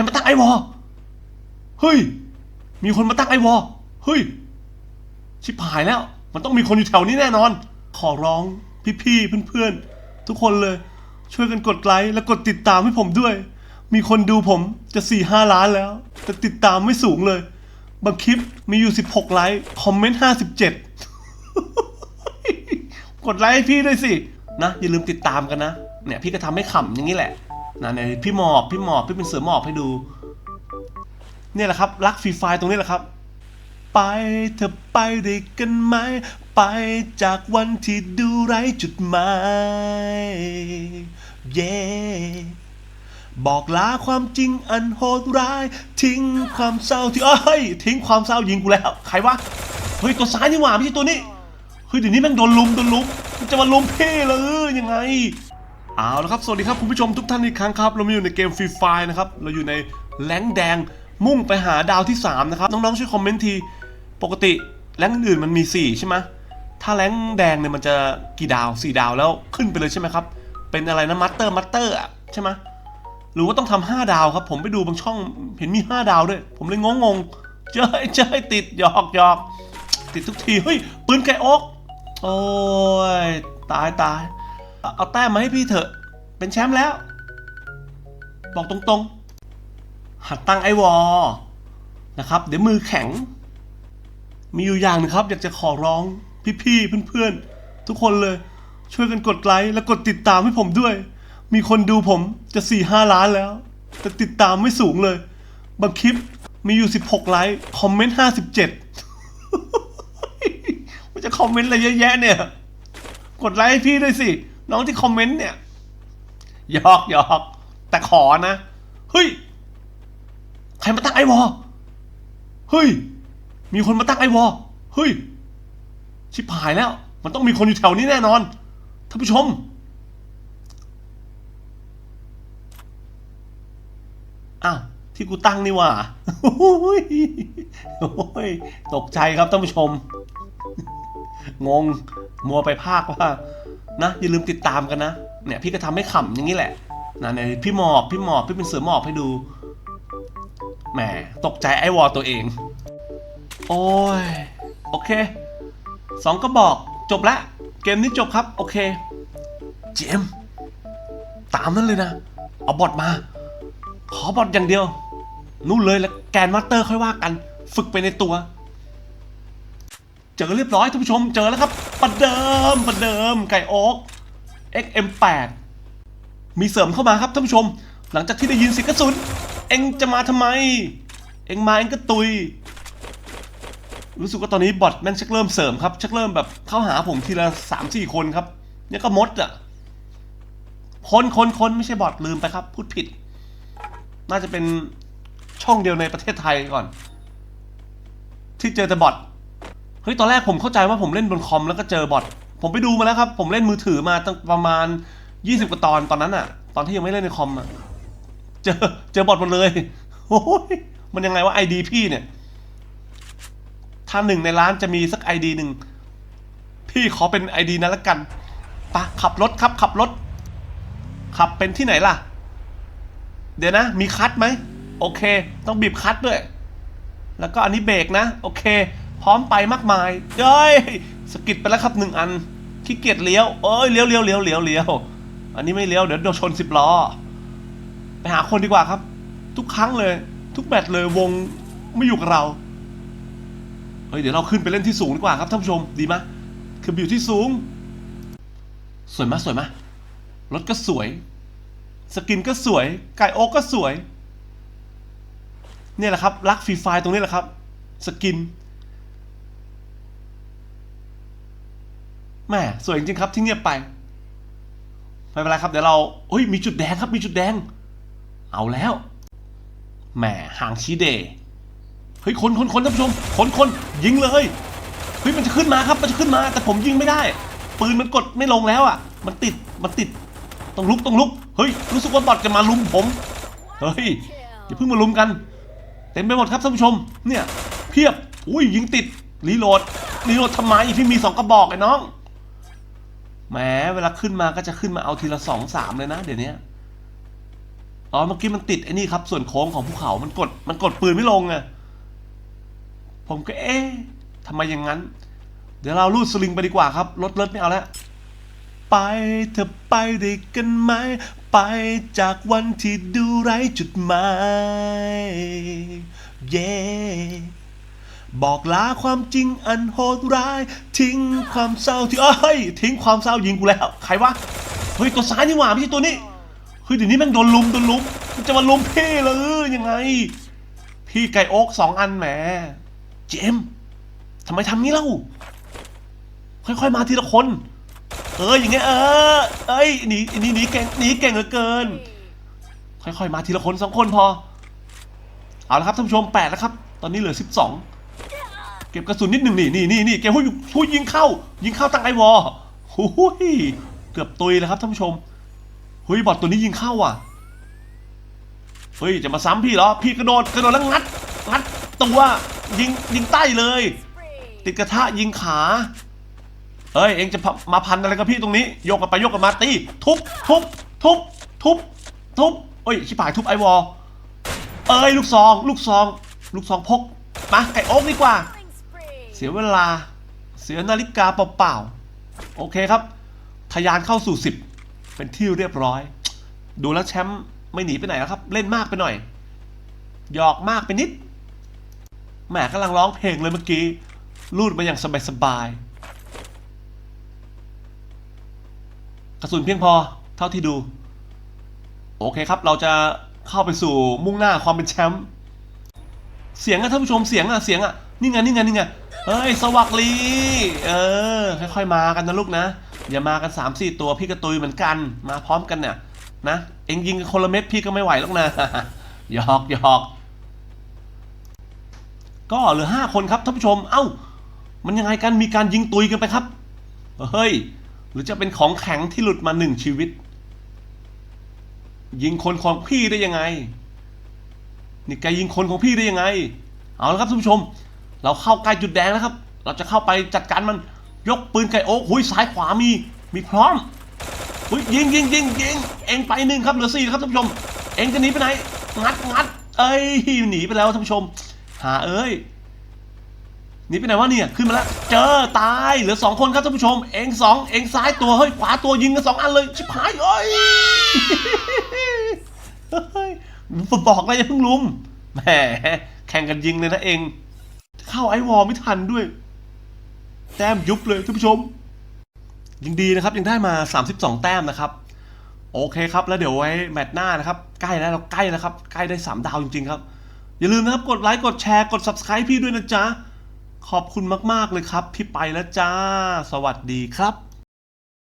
รมาตั้งไอวอลเฮ้ย มีคนมาตั้งไอวอลเฮ้ย ชิบหายแล้ว มันต้องมีคนอยู่แถวนี้แน่นอน ขอร้องพี่ๆเพื่อนๆ ทุกคนเลย ช่วยกันกดไลค์และกดติดตามให้ผมด้วย มีคนดูผมจะ4ี่ห้าล้านแล้ว แต่ติดตามไม่สูงเลย บางคลิปมีอยู่ 16 ไลค์คอมเมนต์57 กดไลค์ให้พี่ด้วยสินะอย่าลืมติดตามกันนะเนี่ยพี่ก็ทำให้ขำอย่างนี้แหละ นะในพี่หมอบพี่หมอบพี่เป็นเสือหมอบให้ดู เนี่ยแหละครับ รักฟรีไฟตรงนี้แหละครับ ไปเธอไปด้วยกันไหม ไปจากวันที่ดูไร้จุดหมายเย่บอกลาความจริงอันโหดร้าย ทิ้งความเศร้าที่เอ้ยทิ้งความเศร้ายิงกูแล้ว ใครวะเฮ้ยตัวซ้ายนี่หว่าไม่ใช่ตัวนี้เฮ้ยเดี๋ยวนี้แม่งโดนลุมโดนลุมมันจะมาลุมเพ่เลยยังไง เอาละครับ สวัสดีครับคุณผู้ชมทุกท่านอีกครั้งครับ เรามาอยู่ในเกมฟรีไฟนะครับ เราอยู่ในแรงแดงมุ่งไปหาดาวที่ 3 นะครับ น้องๆช่วยคอมเมนต์ที ปกติแรงอื่นมันมี 4 ใช่ไหมถ้าแรงแดงเนี่ยมันจะกี่ดาว 4 ดาวแล้วขึ้นไปเลยใช่ไหมครับ เป็นอะไรนะมัตเตอร์มัตเตอร์อะใช่ไหมหรือว่าต้องทำห้าดาวครับ ผมไปดูบางช่องเห็นมี 5 ดาวด้วย ผมเลยงงงๆเจ้ยเจ้ยติดหยอกหยอกติดทุกทีเฮ้ยปืนไก่อกโอ้ยตายตาย เอาแต้มมาให้พี่เถอะ เป็นแชมป์แล้ว บอกตรงๆ หัดตั้งไอวอลนะครับ เดี๋ยวมือแข็ง มีอยู่อย่างนึงครับ อยากจะขอร้องพี่ๆเพื่อนๆ ทุกคนเลย ช่วยกันกดไลค์และกดติดตามให้ผมด้วย มีคนดูผมจะ4ี่ห้าล้านแล้ว แต่ติดตามไม่สูงเลย บางคลิปมีอยู่ 16 ไลค์ คอมเมนต์ 57มันจะคอมเมนต์อะไรเยอะแยะเนี่ย กดไลค์ให้พี่ด้วยสิ น้องที่คอมเมนต์เนี่ยหยอกหยอกแต่ขอนะ เฮ้ย ใครมาตั้งไอวอลเฮ้ย มีคนมาตั้งไอวอลเฮ้ย ชิบหายแล้ว มันต้องมีคนอยู่แถวนี้แน่นอนท่านผู้ชม อ้าว ที่กูตั้งนี่ว่าโอ้ยตกใจครับท่านผู้ชม งง มัวไปภาคว่า นะอย่าลืมติดตามกันนะเนี่ยพี่ก็ทำให้ขำอย่างนี้แหละนะในพี่หมอบพี่หมอบพี่เป็นเสือหมอบให้ดูแหมตกใจไอ้วอลตัวเอง โอ้ยโอเคสองก็บอกจบละเกมนี้จบครับโอเค เจม ตามนั้นเลยนะ เอาบอทมา ขอบอทอย่างเดียว นู่นเลยแล้วแกนมาสเตอร์ค่อยว่ากัน ฝึกไปในตัว เจอเรียบร้อยท่านผู้ชมเจอแล้วครับ ประเดิมประเดิมไก่โอ๊ก XM8 มีเสริมเข้ามาครับท่านผู้ชม หลังจากที่ได้ยินเสียงกระสุน เอ็งจะมาทำไม เอ็งมาเอ็งก็ตุย รู้สึกว่าตอนนี้บอทแม่งชักเริ่มเสริมครับ ชักเริ่มแบบเข้าหาผมทีละสามสี่คนครับ เนี่ยก็มดอะ คนคนคนไม่ใช่บอทลืมไปครับ พูดผิด น่าจะเป็นช่องเดียวในประเทศไทยก่อน ที่เจอแต่บอท เฮ้ยตอนแรกผมเข้าใจว่าผมเล่นบนคอมแล้วก็เจอบอทผมไปดูมาแล้วครับ ผมเล่นมือถือมาตั้งประมาณ 20กว่าตอนตอนนั้นอะตอนที่ยังไม่เล่นในคอมอะเจอเจอบอทหมดเลยโอ้ยมันยังไงว่าไอดีพี่เนี่ย ถ้าหนึ่งในร้านจะมีสักไอดีหนึ่งพี่ขอเป็นไอดีนั้นละกันปะขับรถครับ ขับรถ ขับเป็นที่ไหนล่ะ เดี๋ยวนะ มีคัทไหม โอเค ต้องบีบคัทด้วย แล้วก็อันนี้เบรกนะ โอเค ร้อมไปมากมายเอ้ยสกิดไปแล้วครับหนึ่งอันขี้เกียจเลี้ยวเอ้ยเลี้ยวเลี้ยวเลี้ยวเลี้ยวเลี้ยวอันนี้ไม่เลี้ยวเดี๋ยวโดนชนสิบล้อไปหาคนดีกว่าครับ ทุกครั้งเลย ทุกแมตช์เลยวงไม่อยู่กับเราเฮ้ยเดี๋ยวเราขึ้นไปเล่นที่สูงดีกว่าครับท่านผู้ชมดีไหมคือไปอยู่ที่สูง สวยมากสวยมากรถก็สวย สกินก็สวย ไก่โอ๊กก็สวย เนี่ยแหละครับ รักฟรีไฟตรงนี้แหละครับ สกิน แม่สวยจริงครับที่เงียบไป ไม่เป็นไรครับเดี๋ยวเราเฮ้ยมีจุดแดงครับมีจุดแดง เอาแล้วแหมห่างชี้เดย์เฮ้ยคนคนคนท่านผู้ชมคนคนยิงเลยเฮ้ยมันจะขึ้นมาครับมันจะขึ้นมา แต่ผมยิงไม่ได้ ปืนมันกดไม่ลงแล้วอะ มันติดมันติดต้องลุกต้องลุกเฮ้ยรู้สึกว่าบอทจะมาลุมผมเฮ้ยอย่าเพิ่งมาลุมกัน เต็มไปหมดครับท่านผู้ชม เนี่ย เพียบอุ้ยยิงติดรีโหลดรีโหลดทำไมพี่มีสองกระบอกไอ้น้อง แหมเวลาขึ้นมาก็จะขึ้นมาเอาทีละสองสามเลยนะเดี๋ยวนี้อ๋อเมื่อกี้มันติดไอ้นี่ครับ ส่วนโค้งของภูเขา มันกด มันกดปืนไม่ลงอะผมก็เอ๊ะทำไมอย่างนั้น เดี๋ยวเราลูดสลิงไปดีกว่าครับรถเลิศไม่เอาแล้วไปเธอไปได้กันไหม ไปจากวันที่ดูไร้จุดหมาย เย่ บอกลาความจริงอันโหดร้าย ทิ้งความเศร้าที่เอ้ยทิ้งความเศร้ายิงกูแล้ว ใครวะเฮ้ยตัวซ้ายนี่หว่าไม่ใช่ตัวนี้เฮ้ยเดี๋ยวนี้แม่งโดนลุมโดนลุมมันจะมาลุมพี่เลยยังไง พี่ไก่โอ๊กสองอันแหมเจมส์ทำไมทำงี้เล่าค่อยๆมาทีละคน เอออย่างเงี้ยเออเอ้ยหนีหนีหนีเก่งหนีเก่งเหลือเกิน ค่อยๆมาทีละคนสองคนพอ เอาละครับท่านผู้ชมแปดแล้วครับ ตอนนี้เหลือสิบสอง เก็บกระสุนนิดหนึ่งนี่นี่นี่นี่เก็บหุ้ยหุ้ยยิงเข้า ยิงเข้าตั้งไอวอลหุ้ยเกือบตุยแล้วครับท่านผู้ชมหุ้ยบอทตัวนี้ยิงเข้าอะเฮ้ยจะมาซ้ำพี่เหรอ พี่กระโดดกระโดดแล้วงัดงัดตัวยิงยิงใต้เลย ติดกระทะยิงขาเฮ้ยเองจะมาพันอะไรกับพี่ตรงนี้โยกกันไปโยกกันมาตีทุบทุบทุบทุบทุบเอ้ยชิบหายทุบไอวอลเอ้ยลูกซอง ลูกซอง ลูกซองพกมาไก่โอ๊กดีกว่า เสียเวลา เสียนาฬิกาเปล่าๆ โอเคครับทะยานเข้าสู่สิบเป็นที่เรียบร้อย ดูแล้วแชมป์ไม่หนีไปไหนแล้วครับ เล่นมากไปหน่อย หยอกมากไปนิด แหมกำลังร้องเพลงเลยเมื่อกี้รูดมาอย่างสบายๆ กระสุนเพียงพอเท่าที่ดู โอเคครับ เราจะเข้าไปสู่มุ่งหน้าความเป็นแชมป์ เสียงอะท่านผู้ชมเสียงอะเสียงอะนี่ไงนี่ไงนี่ไง เฮ้ย สวัสดีเออ ค่อยๆมากันนะลูกนะ อย่ามากัน3ามสี่ตัวพี่กระตุยเหมือนกัน มาพร้อมกันเนี่ยนะ เอ็งยิงคนละเม็ดพี่ก็ไม่ไหวหรอกนะหยอกหยอกก็เหลือห้าคนครับท่านผู้ชม เอ้า มันยังไงกัน มีการยิงตุยกันไปครับ เฮ้ย หรือจะเป็นของแข็งที่หลุดมาหนึ่งชีวิต ยิงคนของพี่ได้ยังไง นี่แกยิงคนของพี่ได้ยังไง เอาละครับท่านผู้ชม เราเข้าใกล้จุดแดงแล้วครับ เราจะเข้าไปจัดการมันยกปืนไก่โอ๊กหุยซ้ายขวามีมีพร้อมหุยยิงยิงยิงยิงเองไปหนึ่งครับเหลือสี่ครับท่านผู้ชม เองจะหนีไปไหนงัดงัดเอ้ยหนีไปแล้วท่านผู้ชม หาเอ้ยหนีไปไหนวะเนี่ยขึ้นมาแล้วเจอตายเหลือสองคนครับท่านผู้ชม เองสองเองซ้ายตัวเฮ้ยขวาตัวยิงกันสองอันเลยชิบหายเอ้ยยบอกเลยอย่าเพิ่งลุมแหมแข่งกันยิงเลยนะเอง เข้าไอวอลไม่ทันด้วย แต้มยุบเลยท่านผู้ชม ยังดีนะครับ ยังได้มา 32 แต้มนะครับ โอเคครับ แล้วเดี๋ยวไว้แมตช์หน้านะครับ ใกล้แล้วเราใกล้แล้วครับ ใกล้ได้ 3 ดาวจริงๆครับ อย่าลืมนะครับ กดไลค์ กดแชร์ กด subscribe พี่ด้วยนะจ๊ะ ขอบคุณมากๆเลยครับ พี่ไปแล้วจ้า สวัสดีครับ